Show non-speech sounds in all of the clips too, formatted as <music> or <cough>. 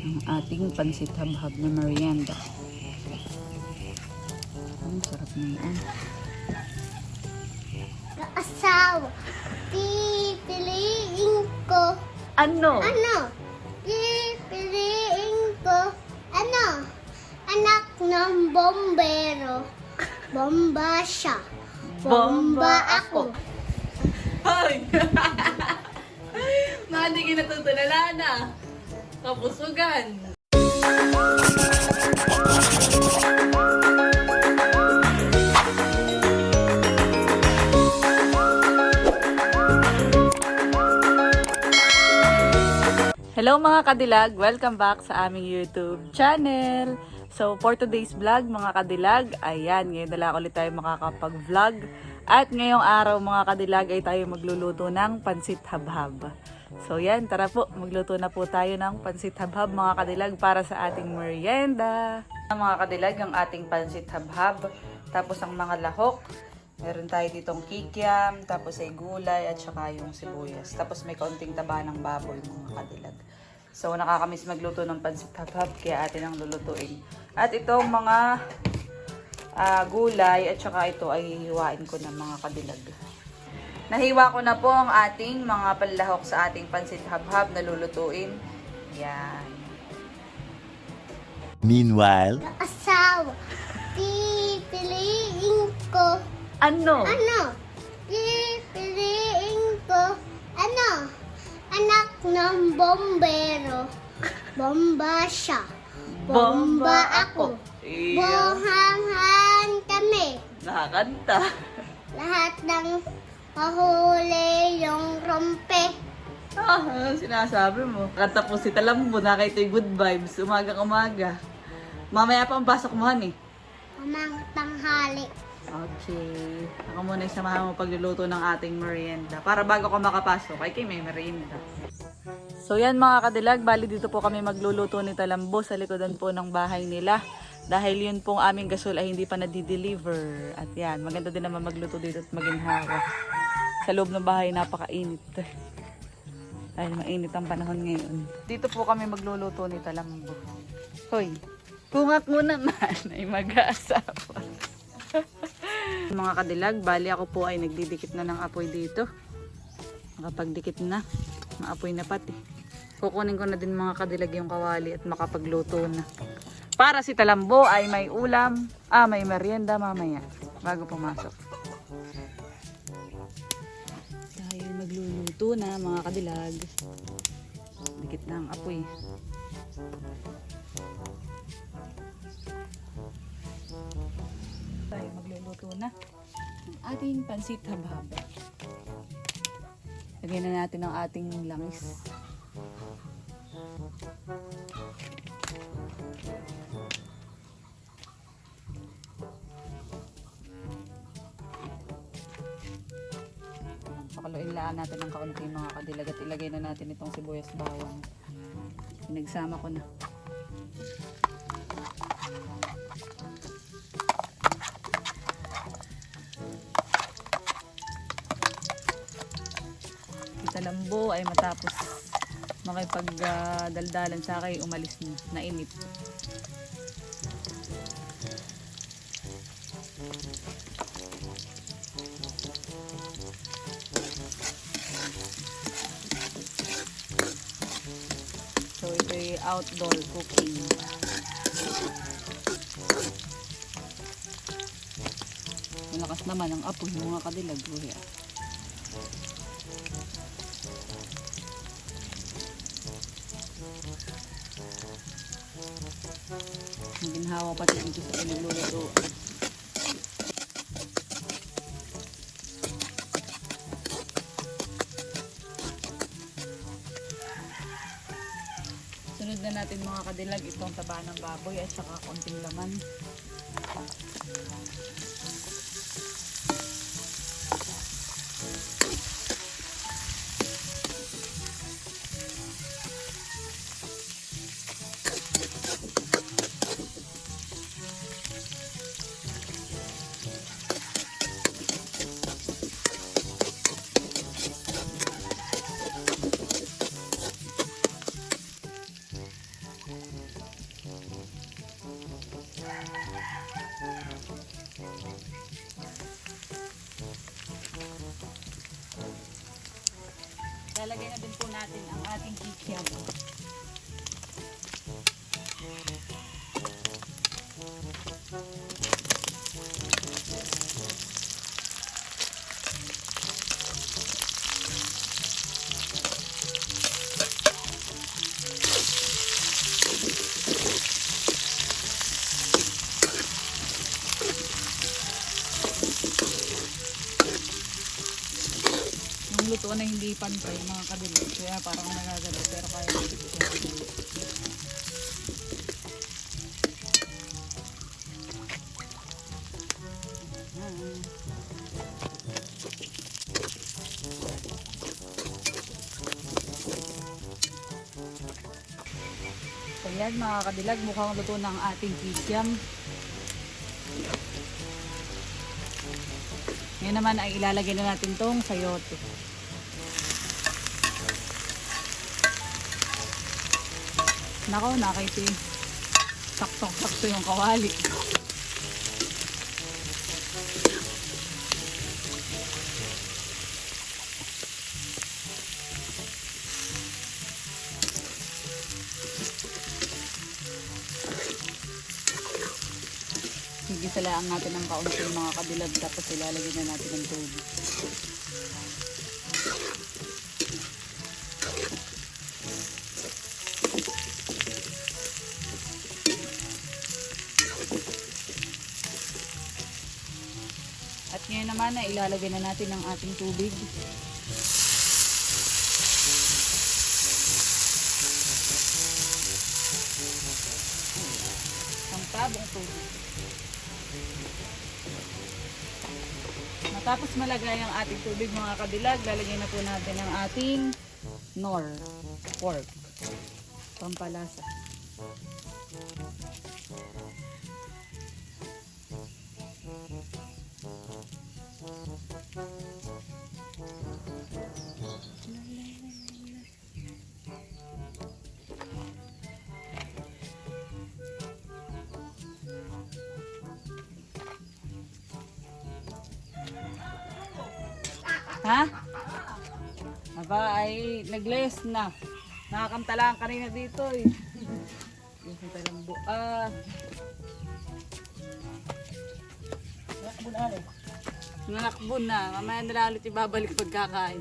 ang ating pansit habhab na merienda. Ang sarap na yan. Asawa. Pipiliin ko. Ano? Ano? Pipiliin ko. Ano? Anak ng bombero. Bomba siya. Bomba ako. Hoy! <laughs> Mga hindi kinatutulala na. Kapusugan. Hello mga kadilag! Welcome back sa aming YouTube channel. So for today's vlog mga kadilag, ayan, ngayon dala ulit tayo makakapag-vlog. At ngayong araw mga kadilag ay tayo magluluto ng pansit habhab. So yan, tara po, magluto na po tayo ng pansit habhab mga kadilag para sa ating merienda. Mga kadilag, ang ating pansit habhab, tapos ang mga lahok, Meron tayo ditong kikiam, tapos ay gulay, at saka yung sibuyas. Tapos may kaunting taba ng baboy, mga kadilag. So, nakakamiss magluto ng pansit habhab, kaya atin ang lulutuin. At itong mga ah, gulay, at saka ito ay hihiwain ko ng mga kadilag. Nahiwa ko na po ang ating mga panlahok sa ating pansit habhab na lulutuin. Yan. Meanwhile, Asawa. Pipiliin ko. Ano? Ano? Pipiliin ko. Ano? Anak ng bombero. Bomba siya. Bomba ako. Iya. Buhangan kami. Nakakanta. Lahat ng mahuli yung rompe. Ah, ano sinasabi mo? Kanta po si Talambo, nakita yung good vibes, umagang umaga. Mamaya pa ang pasok mo, honey. Amang tanghali. Okay. Ako muna yung samahan mo pagluluto ng ating merienda. Para bago ka makapasok, ay kay may merienda. So yan mga kadilag, bali dito po kami magluluto ni Talambo sa likodan po ng bahay nila. Dahil yun pong aming gasol ay hindi pa nadideliver. At yan, maganda din naman magluto dito at maginhawa. Sa loob ng bahay napakainit. Dahil mainit ang panahon ngayon. Dito po kami magluluto ni Talambo. Hoy, kungak mo naman <laughs> ay mag-aasawa. <laughs> Mga kadilag, bali ako po ay nagdidikit na ng apoy dito. Nakapagdikit na. Maapoy na pati. Kukunin ko na din mga kadilag yung kawali at makapagluto na. Para si Talambo ay may ulam, ah may merienda mamaya bago pumasok. Magluluto na mga kadilag. Dikit na ang apoy. tayo magluluto na ng ating pansit habhab. Lagyan na natin ang ating langis. Lang natin ng kaunti mga kadilag at ilagay na natin itong sibuyas bawang. Pinagsama ko na. Kita Lambo ay matapos makipagdaldalan sa akin, umalis na, nainip. Outdoor cooking. Malakas naman ang apoy ng mga kadilag. Kuya. Ginhawa pati dito sa pinagluluto. Natin mga kadilag itong taba ng baboy at saka konting laman. Pantay, mga kadilag. Kaya parang nagagalaw, pero kaya hindi ko siya patuloy. So yan mga kadilag, mukhang luto ang ating kikiam. Ngayon naman ay ilalagay na natin tong sayote. Nako, nakaiti. Saktong-sakto yung kawali. Sige salaan natin ng kaunti yung mga kabilad tapos ilalagay na natin ng tubig. Na ilalagay na natin ang ating tubig. Ang tubig. Matapos malagay ang ating tubig mga kadilag, lalagay na po natin ang ating nor, pork, pampalasa. Ha? Aba ay nagles na. Nakakanta lang kanina dito eh. Yung sa talambo. Ah. Nanakbo na. Mamaya na lang ulit ibabalik pagkakain.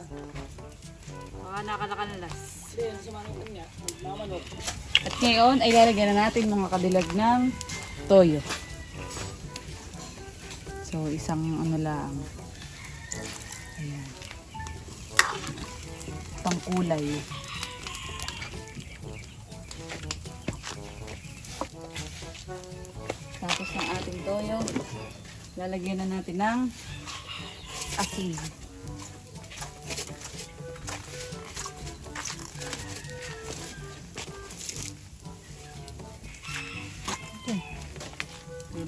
Bagay. sa manukan? Baka ano sa manukan niya? Mga manok. At ngayon ay lalagyan na natin mga kadilag ng toyo. So isang ano lang. Ayan. Pangkulay. Tapos ng ating toyo, lalagyan na natin ng asin.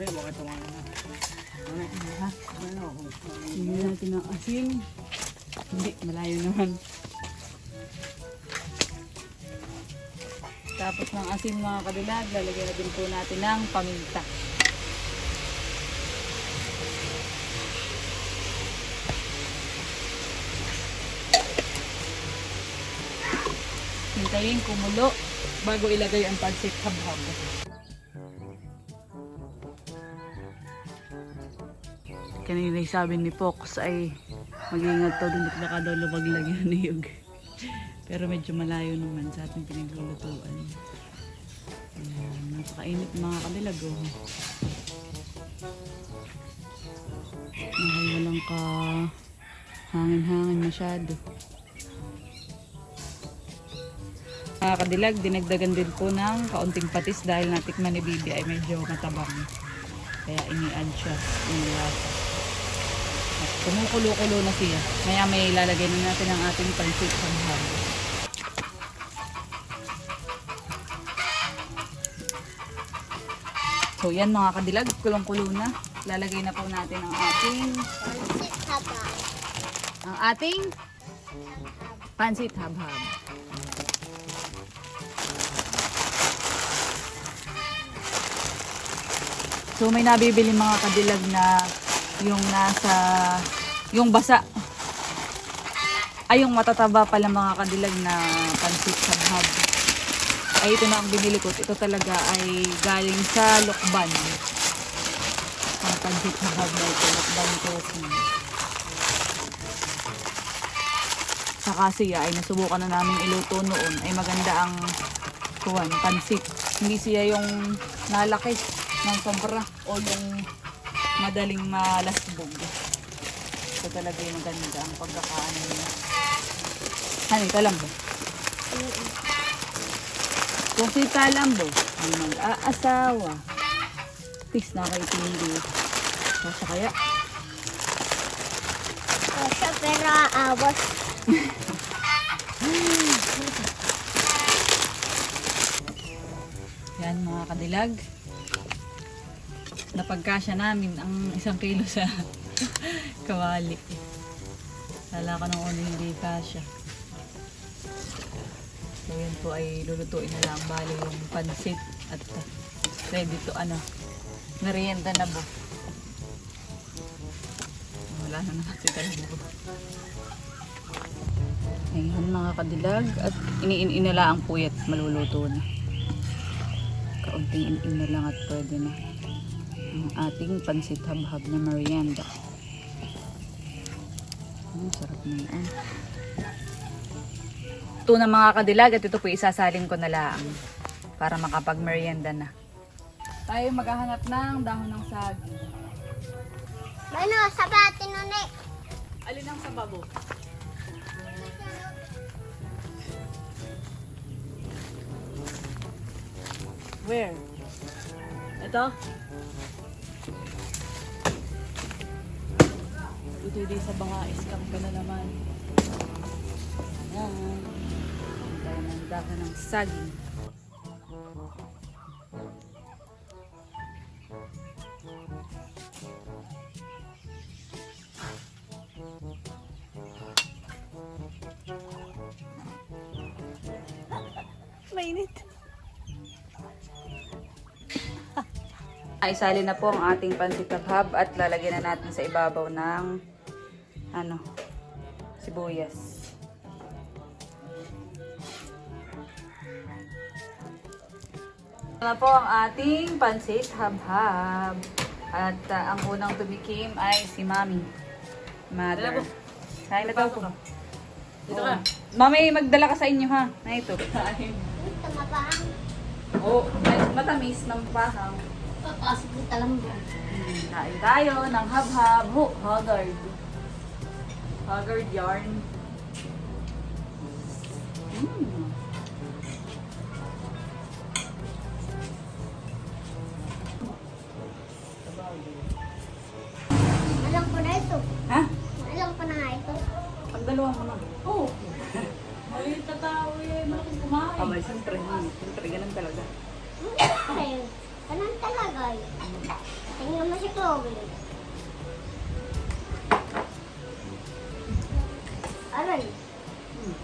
Hindi, bakit tumakan na? Ano? Lagyan natin ng asin. Hindi, malayo naman. Tapos ng asin mga kadilag, lalagyan na din po natin ng paminta. Hintayin kumulo bago ilagay ang pancit habhab. Kanina sabi ni Fox ay mag-ingat daw dun at baka daw lumaglag yung <laughs> niyog. Pero medyo malayo naman sa ating pinaglulutuan. Ayan, napakainit mga kadilag oh. Nakay walang ka hangin-hangin masyado. Mga kadilag, dinagdagan din po ng kaunting patis dahil natikman ni Bibi ay medyo matabang. Kaya ini-add siya yung lasa. Kumukulo-kulo na siya. Maya may ilalagay na natin ang ating pancit sanghang. So yan mga kadilag, kulong-kulo na. Lalagay na po natin ang ating Pansit haba. ang ating pansit habhab. So may nabibili mga kadilag na yung nasa yung basa ay yung matataba pala mga kadilag na pansit habhab. Ay ito na ang binili ko. Ito talaga ay galing sa Lokban. Ang pansit habhab na ito, Lokban Coffee. Saka siya ay nasubukan na namin iluto noon. Ay maganda ang kuwan, pansit. Hindi siya yung nalaki ng sobra o yung madaling malasbog. Ito talaga yung maganda ang pagkakaano niya. Ano, ito lang ba? Kung si Talambo, ay mag-aasawa. Peace na kayo tindi. Kasi kaya, Kasi pero aabot. <laughs> yan mga kadilag. Napagkasya namin ang isang kilo sa <laughs> kawali. Lala ko nung una hindi kasya. So yun po ay lulutuin na lang bali yung pansit at uh, ready to ano, merienda na po. Wala na naman si Talambo. Ayan mga kadilag at iniin-inala ang puyat maluluto na. Kaunting in na lang at pwede na. Ang ating pansit habhab na merienda. Ang sarap na yan. Ito na mga kadilag at ito po isasalin ko na lang para makapag merienda na. Tayo maghahanap ng dahon ng saging. Ano, sabatin nun eh. Alin ang sababo? Where? Ito? Ito di sa mga iskang ka na naman. Ayan. Tayo ng dahon ng saging. Isali na po ang ating pansit habhab at lalagyan na natin sa ibabaw ng ano, sibuyas. Ito na po ang ating pansit habhab. At ah, ang unang tumikim ay si Mami. Mother. Kain na daw po. Dito ka. Mami, magdala ka sa inyo ha. Na ito. Kain. Ito mapahang. Oo, oh, matamis ng pahang. Papasok ko talambo. Hmm, Kain tayo ng hab-hab. Ho, haggard. Haggard yarn. Mm. Alam ko na ito. Ha? Alam ko na nga ito. Pagdalawa mo na. Oo. <laughs> Maliit na tao eh. Malaking kumain. Abay, siyempre. Hmm. Siyempre, ganun talaga. Ay, eh. Tingnan mo si Chloe. Aray. Hmm.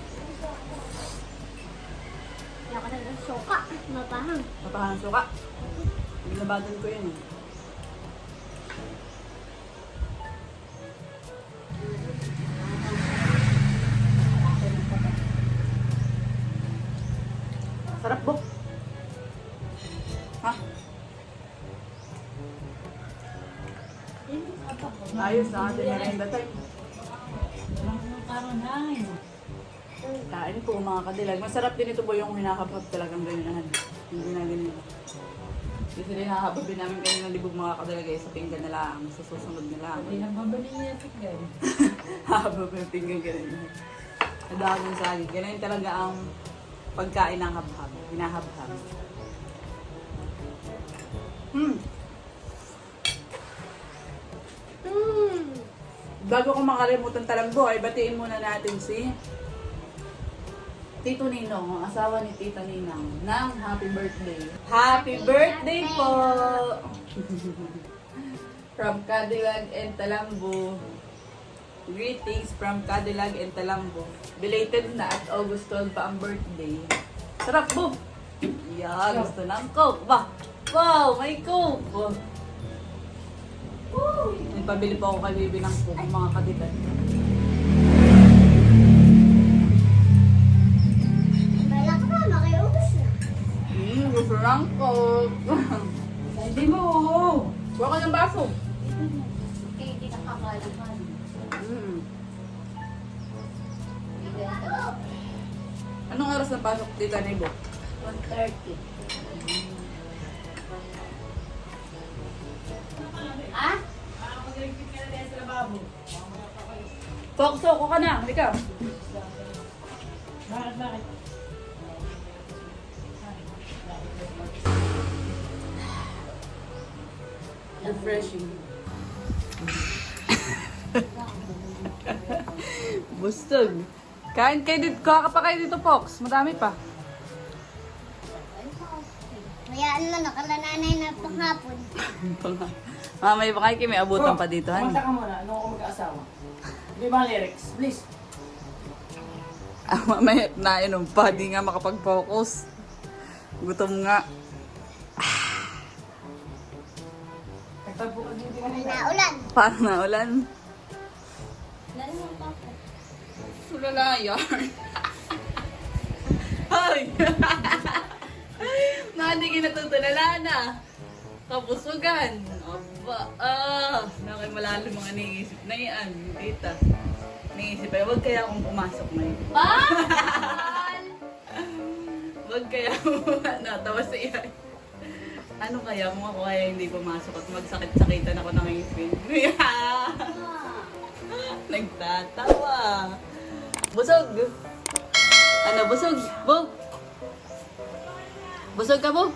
Hindi ako nagsuka. Mapahang. Mapahang suka. Binabagan ko yun eh. Sarap bo. Ayos na atin na rin time. Kain po mga kadilag. Masarap din ito po yung hinahapap talagang ganyan. Hindi na ganyan. Kasi hinahababin namin kayo ng libog mga kadilag eh, sa pinggan na lang, sa susunod na lang. Hindi na babali niya pinggan. <laughs> Habab yung pinggan ganyan. Adamong saging. Ganyan talaga ang pagkain ng habhab. Hinahabhab. Hmm. Bago ko makalimutan talambo, ay batiin muna natin si Tito Ninong, ang asawa ni Tita Ninang, ng happy birthday. Happy birthday po! <laughs> From Cadillac and Talambo. Greetings from Cadillac and Talambo. Belated na at August 12 pa ang birthday. Sarap, Bob! Yeah, gusto ng Coke. Ba? Wow, may Coke! Woo! May pabili pa ako kay Bibi ng Coke, mga kadilag. Bala ka pa, makiubos na. Hmm, gusto ng Coke. <laughs> Hindi mo! Huwag ka ng baso. Okay, hindi nakakalaman. Hmm. Anong oras na pasok tita ni Bob? 130. Ah? Focus ako ka na, halika. Bakit, bakit? Refreshing. <laughs> Bustog. Kain kayo dito. Kuha ka pa kayo dito, Fox. Madami pa. Mayaan mo, nakalananay na panghapon. <laughs> Mamay pa kayo may abutan pa dito, han? Kumanta ka muna. Ano ako mag-aasawa? Di ba lyrics? Please. Ah, mamaya nainom pa. Di nga makapag-focus. Gutom nga. Nagtagpo ka din ka Naulan. Parang naulan. Lalo mo pa ako. Sulala yarn. Hoy! Mga <laughs> hindi kinatutulala na. Kapusugan. Aba, ah. Nakay malalim mga niisip na yan. Tita. Niisip ay, huwag kaya akong pumasok ngayon. Bal! <laughs> Huwag kaya natawa sa iya. Ano kaya kung ako kaya hindi pumasok at magsakit-sakitan ako ng ngipin? <laughs> Nagtatawa. Busog. Ano, busog? Bo? Busog ka, Bo?